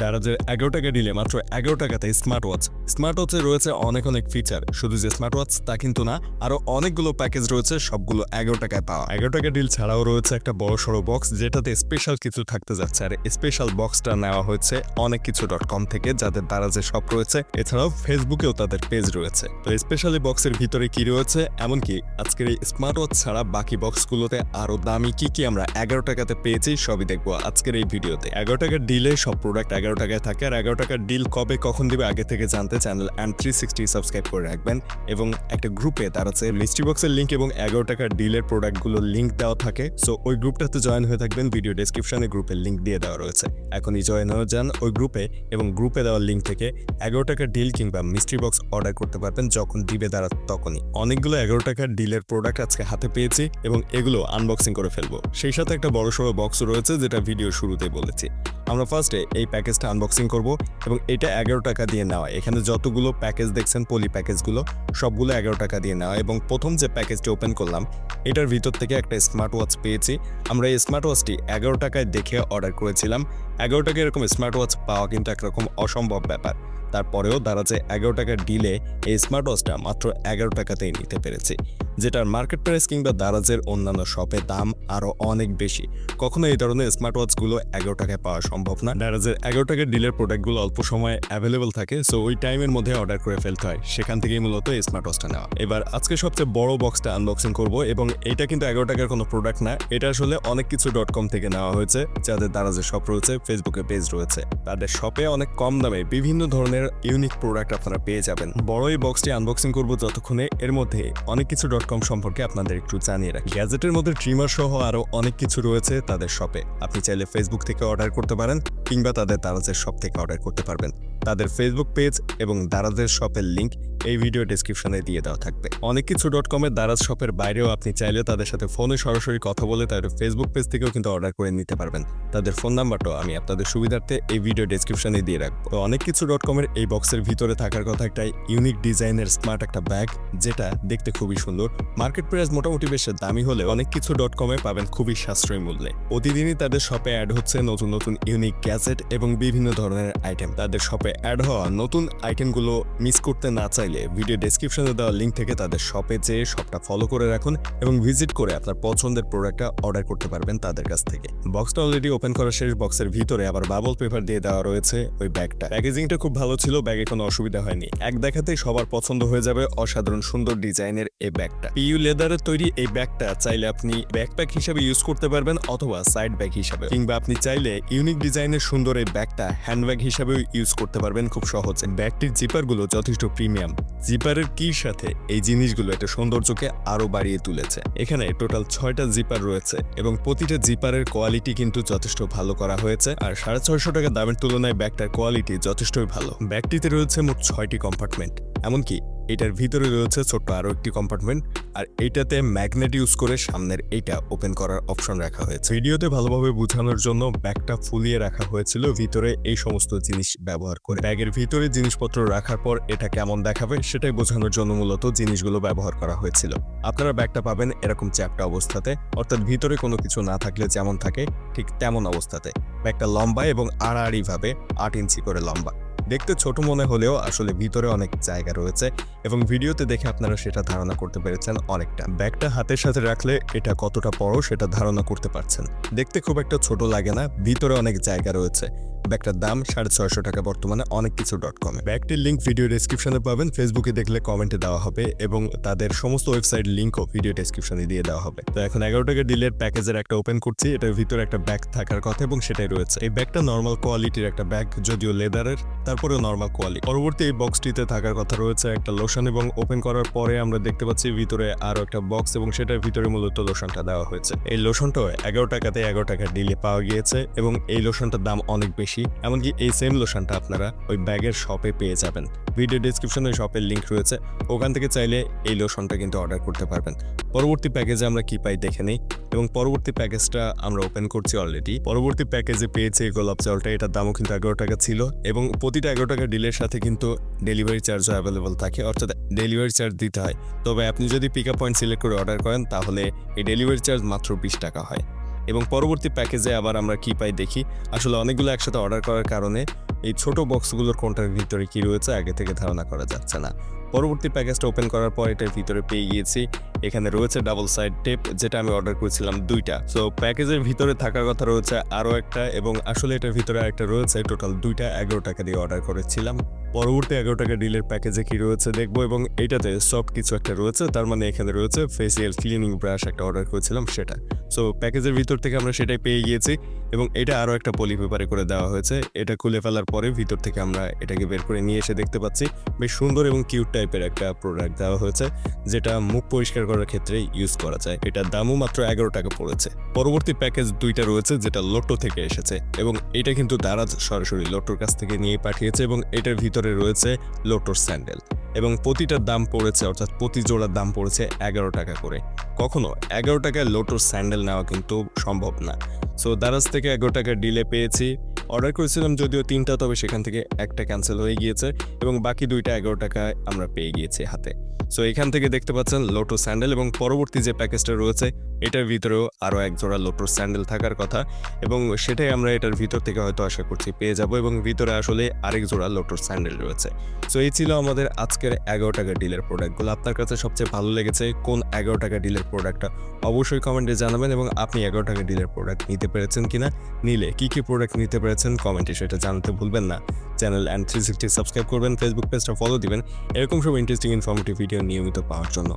দারাজের এগারো টাকা ডিলে মাত্র এগারো টাকাতে স্মার্ট ওয়াচ স্মার্ট ওয়াচে রয়েছে অনেক অনেক ফিচার শুধু যে স্মার্ট ওয়াচ তা কিন্তু না, আরও অনেকগুলো প্যাকেজ রয়েছে, সবগুলো এগারো টাকায় পাওয়া। এগারো টাকা ডিল ছাড়াও রয়েছে একটা বড় সড়ো বক্স যেটাতে স্পেশাল কিছু থাকতে যাচ্ছে। আর স্পেশাল বক্সটা নেওয়া হয়েছে অনেক কিছু ডট কম থেকে, যাদের দারাজে শপ রয়েছে। এছাড়াও ফেসবুকেও তাদের পেজ রয়েছে। তো স্পেশালি বক্সের ভিতরে কি রয়েছে? এমনকি আজকের এই স্মার্ট ওয়াচ ছাড়া বাকি বক্সগুলোতে আরও দামি কি কি আমরা এগারো টাকাতে পেয়েছি, সবই দেখব আজকের এই ভিডিওতে। এগারো টাকার ডিলে সব প্রোডাক্ট এগারো টাকায় থাকে আর এগারো টাকার ডিল কবে, কখন দিবে, আগে থেকে জানতে channel and three sixty subscribe করে রাখবেন। এবং একটা গ্রুপে তার আছে মিস্ট্রি বক্সের লিঙ্ক এবং এগারো টাকার ডিলের প্রোডাক্টগুলোর লিঙ্ক দেওয়া থাকে। সো ওই গ্রুপটাতে জয়েন হয়ে থাকবেন ভিডিও ডেসক্রিপশনে গ্রুপের লিঙ্ক দিয়ে দেওয়া রয়েছে। এখনই জয়েন হয়ে যান ওই গ্রুপে এবং গ্রুপে দেওয়ার লিঙ্ক থেকে এগারো টাকার ডিল কিংবা মিস্ট্রি বক্স অর্ডার করতে পারবেন, যখন দিবে তারা তখনই। অনেকগুলো এগারো টাকার ডিলের প্রোডাক্ট আজকে হাতে পেয়েছি এবং এগুলো আনবক্সিং করে ফেলব। সেই সাথে একটা বড় সড়ো বক্স রয়েছে, যেটা ভিডিও শুরুতেই বলেছি। আমরা ফার্স্টে এই প্যাকেজটা আনবক্সিং করব এবং এটা এগারো টাকা দিয়ে নেওয়া। এখানে যতগুলো প্যাকেজ দেখছেন, পলি প্যাকেজগুলো সবগুলো এগারো টাকা দিয়ে নেওয়া। এবং প্রথম যে প্যাকেজটি ওপেন করলাম, এটার ভিতর থেকে একটা স্মার্ট ওয়াচ পেয়েছি। আমরা এই স্মার্ট ওয়াচটি এগারো টাকায় দেখে অর্ডার করেছিলাম। এগারো টাকা এরকম স্মার্ট ওয়াচ পাওয়া কিন্তু একরকম অসম্ভব ব্যাপার। তারপরেও দাঁড়াচ্ছে এগারো টাকার ডিলে এই স্মার্ট ওয়াচটা মাত্র এগারো টাকাতেই নিতে পেরেছি, যেটার মার্কেট প্রাইস কিংবা দারাজের অন্যান্য শপে দাম আরও অনেক বেশি। কখনো এই ধরনের স্মার্ট ওয়াচগুলো এগারো টাকায় পাওয়া সম্ভব না। দারাজের এগারো টাকার ডিলের প্রোডাক্টগুলো অল্প সময়ে অ্যাভেলেবল থাকে সো ওই টাইমের মধ্যে অর্ডার করে ফেলতে হয়। সেখান থেকেই মূলত এই স্মার্ট ওয়াচটা নেওয়া। এবার আজকে সবচেয়ে বড় বক্সটা আনবক্সিং করব, এবং এটা কিন্তু এগারো টাকার কোনো প্রোডাক্ট না, এটা আসলে অনেক কিছু ডট কম থেকে নেওয়া হয়েছে, যাদের দারাজের শপ রয়েছে ফেসবুকে পেজ রয়েছে। তাদের শপে অনেক কম দামে বিভিন্ন ধরনের ইউনিক প্রোডাক্ট আপনারা পেয়ে যাবেন। বড় এই বক্সটি আনবক্সিং করব যতক্ষণে। এর মধ্যে অনেক কিছু ডট কম সম্পর্কে আপনাদের একটু জানিয়ে রাখি। গ্যাজেটের মধ্যে ট্রিমার সহ আরও অনেক কিছু রয়েছে তাদের শপে আপনি চাইলে ফেসবুক থেকে অর্ডার করতে পারেন কিংবা তাদের দারাজের শপ থেকে অর্ডার করতে পারবেন। তাদের ফেসবুক পেজ এবং দারাজের শপের লিংক এই ভিডিও ডেসক্রিপশনে দিয়ে দেওয়া থাকবে। অনেক কিছু ডট কমের দারাজ শপের বাইরেও আপনি চাইলে তাদের সাথে ফোনে সরাসরি কথা বলে তাদের ফেসবুক পেজ থেকেও কিন্তু অর্ডার করে নিতে পারবেন। তাদের ফোন নাম্বারটাও আমি আপনাদের সুবিধার্থে এই ভিডিও ডেসক্রিপশনে দিয়ে রাখব। তো অনেক কিছু ডট কমের এই বক্সের ভিতরে থাকার কথা একটা ইউনিক ডিজাইনের স্মার্ট একটা ব্যাগ যেটা দেখতে খুবই সুন্দর। মার্কেট প্রাইস মোটামুটি বেশ দামি হলে অনেক কিছু ডট কমে পাবেন খুবই সাশ্রয়ী মূল্যে। প্রতিদিনই তাদের শপে অ্যাড হচ্ছে নতুন নতুন ইউনিক গ্যাজেট এবং বিভিন্ন ধরনের আইটেম তাদের শপে অ্যাড হওয়া নতুন আইটেমগুলো মিস করতে না চাইলে ভিডিও ডেসক্রিপশনে দেওয়া লিঙ্ক থেকে তাদের শপে যেয়ে শপটা ফলো করে রাখুন এবং ভিজিট করে আপনার পছন্দের প্রোডাক্টটা অর্ডার করতে পারবেন তাদের কাছ থেকে। বক্সটা অলরেডি ওপেন করা শেষ বক্সের ভিতরে আবার বাবল পেপার দিয়ে দেওয়া রয়েছে ওই ব্যাগটা প্যাকেজিংটা খুব ভালো ছিল ব্যাগে কোনো অসুবিধা হয়নি। এক দেখাতেই সবার পছন্দ হয়ে যাবে অসাধারণ সুন্দর ডিজাইনের এই ব্যাগটা পিইউ লেদারের তৈরি এই ব্যাগটা চাইলে আপনি ব্যাকপ্যাক হিসাবে ইউজ করতে পারবেন অথবা সাইড ব্যাগ হিসাবে। কিংবা আপনি চাইলে ইউনিক ডিজাইনের সুন্দর এই ব্যাগটা হ্যান্ডব্যাগ হিসাবেও ইউজ করতে পারবেন খুব সহজে। ব্যাগটির জিপারগুলো যথেষ্ট প্রিমিয়াম জিপারের কি সাথে এই জিনিসগুলো একটা সৌন্দর্যকে আরও বাড়িয়ে তুলেছে? এখানে টোটাল ছয়টা জিপার রয়েছে এবং প্রতিটা জিপারের কোয়ালিটি কিন্তু যথেষ্ট ভালো করা হয়েছে আর সাড়ে ছয়শো টাকা দামের তুলনায় ব্যাগটার কোয়ালিটি যথেষ্টই ভালো। ব্যাগটিতে রয়েছে মোট ছয়টি কম্পার্টমেন্ট। এমনকি এটার ভিতরে রয়েছে ছোট্ট আরও একটি কম্পার্টমেন্ট আর এইটাতে ম্যাগনেট ইউজ করে সামনের এইটা ওপেন করার অপশন রাখা হয়েছে। ভিডিওতে ভালোভাবে বোঝানোর জন্য ব্যাগটা ফুলিয়ে রাখা হয়েছিল, ভিতরে এই সমস্ত জিনিস ব্যবহার করে। ব্যাগের ভিতরে জিনিসপত্র রাখার পর এটা কেমন দেখাবে সেটাই বোঝানোর জন্য মূলত জিনিসগুলো ব্যবহার করা হয়েছিল। আপনারা ব্যাগটা পাবেন এরকম চ্যাপটা অবস্থাতে, অর্থাৎ ভিতরে কোনো কিছু না থাকলে যেমন থাকে, ঠিক তেমন অবস্থাতে। ব্যাগটা লম্বা এবং আড়াআড়িভাবে আট ইঞ্চি করে লম্বা। দেখতে ছোট মনে হলেও আসলে ভিতরে অনেক জায়গা রয়েছে এবং ভিডিওতে দেখে আপনারা সেটা ধারণা করতে পেরেছেন অনেকটা। ব্যাগটা হাতের সাথে রাখলে এটা কতটা বড় সেটা ধারণা করতে পারছেন। দেখতে খুব একটা ছোট লাগে না, ভিতরে অনেক জায়গা রয়েছে। ব্যাগটার দাম সাড়ে ছয়শো টাকা, বর্তমানে অনেক কিছু ডট কমে ব্যাগটির লিঙ্ক ভিডিও ডেসক্রিপশনে পাবেন ফেসবুকে দেখলে কমেন্টে দেওয়া হবে এবং তাদের সমস্ত ওয়েবসাইট লিঙ্কও ভিডিও ডেসক্রিপশনে দিয়ে দেওয়া হবে। তো এখন এগারো টাকা ডিলের প্যাকেজের একটা ওপেন করছি, এটার ভিতরে একটা ব্যাগ থাকার কথা এবং সেটাই রয়েছে। এই ব্যাগটা নর্মাল কোয়ালিটির একটা ব্যাগ যদিও লেদারের তারপরেও নর্মাল কোয়ালিটি পরবর্তী এই বক্সটিতে থাকার কথা রয়েছে একটা লোশন এবং ওপেন করার পরে আমরা দেখতে পাচ্ছি ভিতরে আরও একটা বক্স এবং সেটার ভিতরে মূলত লোশনটা দেওয়া হয়েছে। এই লোশনটাও এগারো টাকাতে এগারো টাকা ডিলে পাওয়া গিয়েছে এবং এই লোশনটার দাম অনেক বেশি। এমনকি এই সেম লোশনটা আপনারা ওই ব্যাগের শপে পেয়ে যাবেন। ভিডিও ডিসক্রিপশনে ওই শপের লিঙ্ক রয়েছে। ওখান থেকে চাইলে এই লোশনটা কিন্তু অর্ডার করতে পারবেন। পরবর্তী প্যাকেজে আমরা কি পাই দেখে নিই, এবং পরবর্তী প্যাকেজটা আমরা ওপেন করছি অলরেডি পরবর্তী প্যাকেজে পেয়েছে এই গোলাপ চালটা এটার দামও কিন্তু এগারো টাকা ছিল, এবং প্রতিটা এগারো টাকা ডিলের সাথে কিন্তু ডেলিভারি চার্জও অ্যাভেলেবল থাকে, অর্থাৎ ডেলিভারি চার্জ দিতে হয়। তবে আপনি যদি পিক আপ পয়েন্ট সিলেক্ট করে অর্ডার করেন, তাহলে এই ডেলিভারি চার্জ মাত্র বিশ টাকা হয়। এবং পরবর্তী প্যাকেজে আবার আমরা কী পাই দেখি। আসলে অনেকগুলো একসাথে অর্ডার করার কারণে এই ছোট বক্সগুলোর কোনটার ভিতরে কি রয়েছে আগে থেকে ধারণা করা যাচ্ছে না। পরবর্তী প্যাকেজটা ওপেন করার পর এটার ভিতরে পেয়ে গিয়েছি। এখানে রয়েছে ডাবল সাইড টেপ, যেটা আমি অর্ডার করেছিলাম দুইটা। সো প্যাকেজের ভিতরে থাকার কথা রয়েছে আরও একটা এবং আসলে এটার ভিতরে একটা রয়েছে, টোটাল দুইটা এগারো টাকা দিয়ে অর্ডার করেছিলাম। পরবর্তী এগারো টাকা ডিলের প্যাকেজে কি রয়েছে দেখব এবং এটাতে সফট কিছু একটা রয়েছে, তার মানে এখানে রয়েছে ফেসিয়াল ক্লিনিং ব্রাশ একটা অর্ডার করেছিলাম সেটা। সো প্যাকেজের ভিতর থেকে আমরা সেটাই পেয়ে গিয়েছি। এবং এটা আরও একটা পলি পেপারে করে দেওয়া হয়েছে। এটা খুলে ফেলার পরে ভিতর থেকে আমরা এটাকে বের করে নিয়ে এসে দেখতে পাচ্ছি। বেশ সুন্দর এবং কিউট টাইপের একটা প্রোডাক্ট দেওয়া হয়েছে, যেটা মুখ পরিষ্কার করার ক্ষেত্রে ইউজ করা যায়। এটার দামও মাত্র এগারো টাকা পড়েছে। পরবর্তী প্যাকেজ দুইটা রয়েছে, যেটা লোটো থেকে এসেছে এবং এটা কিন্তু দারাজ সরাসরি লোটোর কাছ থেকে নিয়ে পাঠিয়েছে এবং এটার ভিতরে রয়েছে লোটোর স্যান্ডেল এবং প্রতিটার দাম পড়েছে, অর্থাৎ প্রতি জোড়ার দাম পড়েছে এগারো টাকা করে। কখনো এগারো টাকায় লোটোর স্যান্ডেল নেওয়া কিন্তু সম্ভব না। সো দারাজ থেকে এগারো টাকা ডিলে পেয়েছি। অর্ডার করেছিলাম যদিও তিনটা, তবে সেখান থেকে একটা ক্যান্সেল হয়ে গিয়েছে এবং বাকি দুইটা এগারো টাকায় আমরা পেয়ে গিয়েছি হাতে। সো এখান থেকে দেখতে পাচ্ছেন লোটো স্যান্ডেল এবং পরবর্তী যে প্যাকেজটা রয়েছে, এটার ভিতরেও আরও এক জোড়া লোটোর স্যান্ডেল থাকার কথা এবং সেটাই আমরা এটার ভিতর থেকে হয়তো আশা করছি পেয়ে যাব এবং ভিতরে আসলে আরেক জোড়া লোটোর স্যান্ডেল রয়েছে। সো এই ছিল আমাদের আজকের এগারো টাকা ডিলের প্রোডাক্টগুলো আপনার কাছে সবচেয়ে ভালো লেগেছে কোন এগারো টাকা ডিলের প্রোডাক্টটা অবশ্যই কমেন্টে জানাবেন এবং আপনি এগারো টাকা ডিলের প্রোডাক্ট নিতে পেরেছেন কিনা? নিলে কি কি প্রোডাক্ট নিতে পেরেছেন কমেন্টে সেটা জানাতে ভুলবেন না। Channel and three sixty subscribe করবেন ফেসবুক পেজটা ফলো দিবেন। এরকম সব ইন্টারেস্টিং ইনফরমেটিভ ভিডিও নিয়মিত পাওয়ার জন্য।